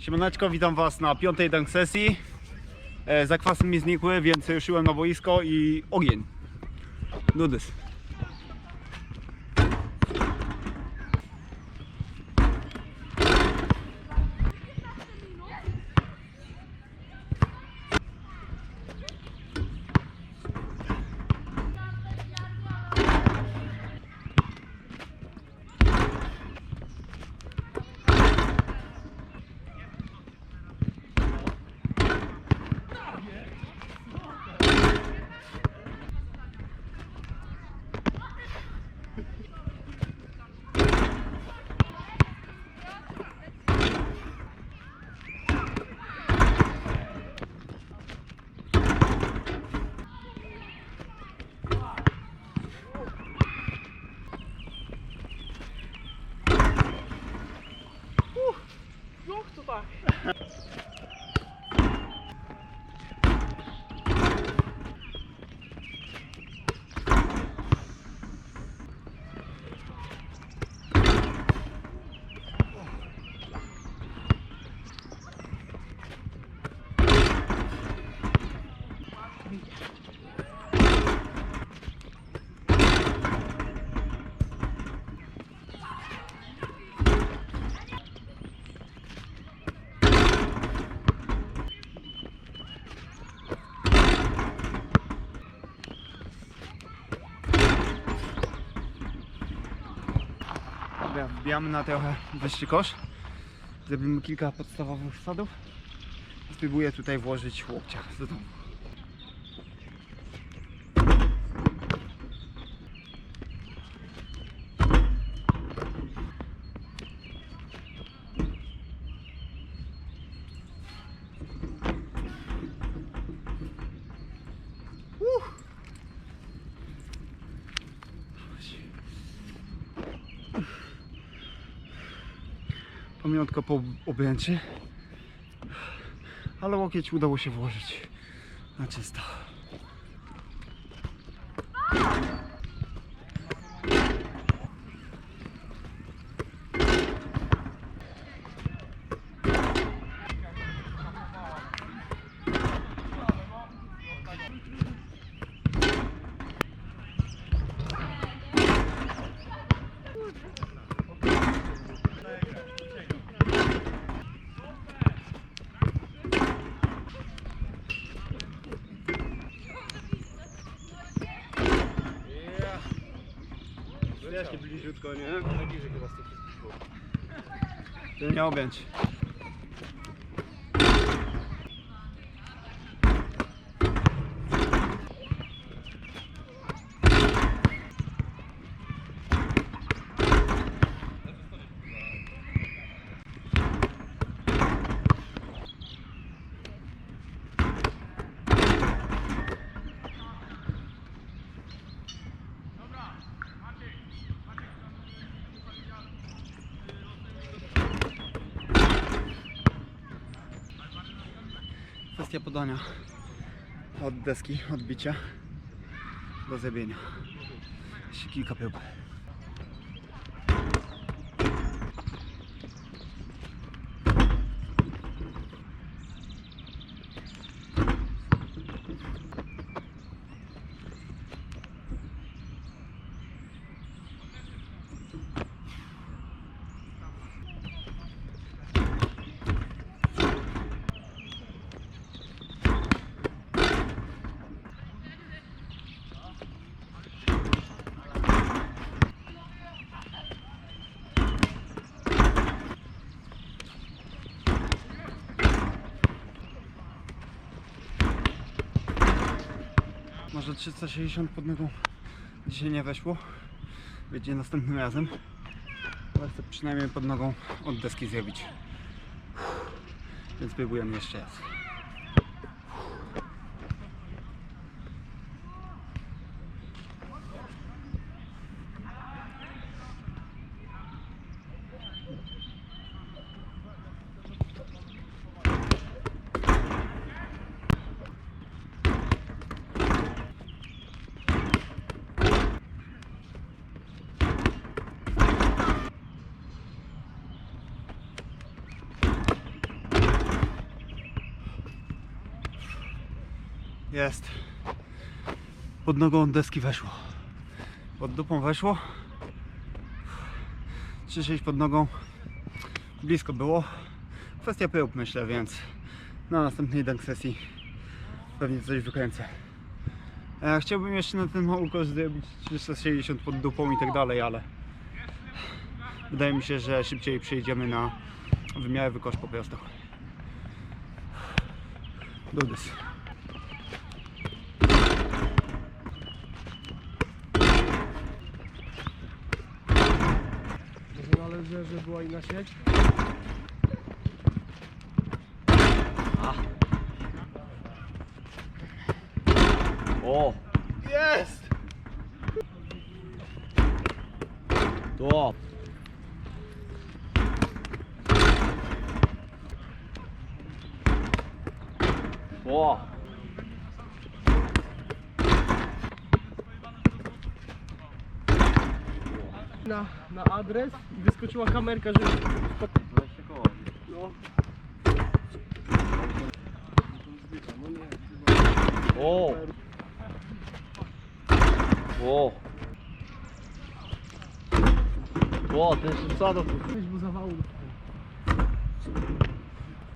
Siemaneczko, witam Was na piątej dunk sesji. E, zakwasy mi znikły, więc ruszyłem na boisko i ogień. Nudys. Dobra, wbijamy na trochę wyższy kosz. Zrobimy kilka podstawowych wsadów. Spróbuję tutaj włożyć łokcia do domu. Pamiątko po obręczy. Ale łokieć udało się włożyć na czysto. Jakie bliziutko, nie? Najbliżej chyba z tych wszystkich nie objąć. Kwestia podania od deski, odbicia do zebienia. Jeszcze kilka pyłków. Może 360 pod nogą dzisiaj nie weszło. Będzie następnym razem. Ale chcę przynajmniej pod nogą od deski zrobić. Więc próbujemy jeszcze raz. Jest. Pod nogą od deski weszło. Pod dupą weszło. 3-6 pod nogą. Blisko było. Kwestia pyłb myślę, więc na następnej dunk sesji pewnie coś wykręcę. E, chciałbym jeszcze na ten mały koszt zrobić 360 pod dupą i tak dalej, ale wydaje mi się, że szybciej przejdziemy na wymiarę wykosz po prostu. Do this. Należy, że była inna sieć? O! Jest! To! O! Na, na adres i wyskoczyła kamerka, że... No. O! O! O, ten się co do Weź, bo zawału.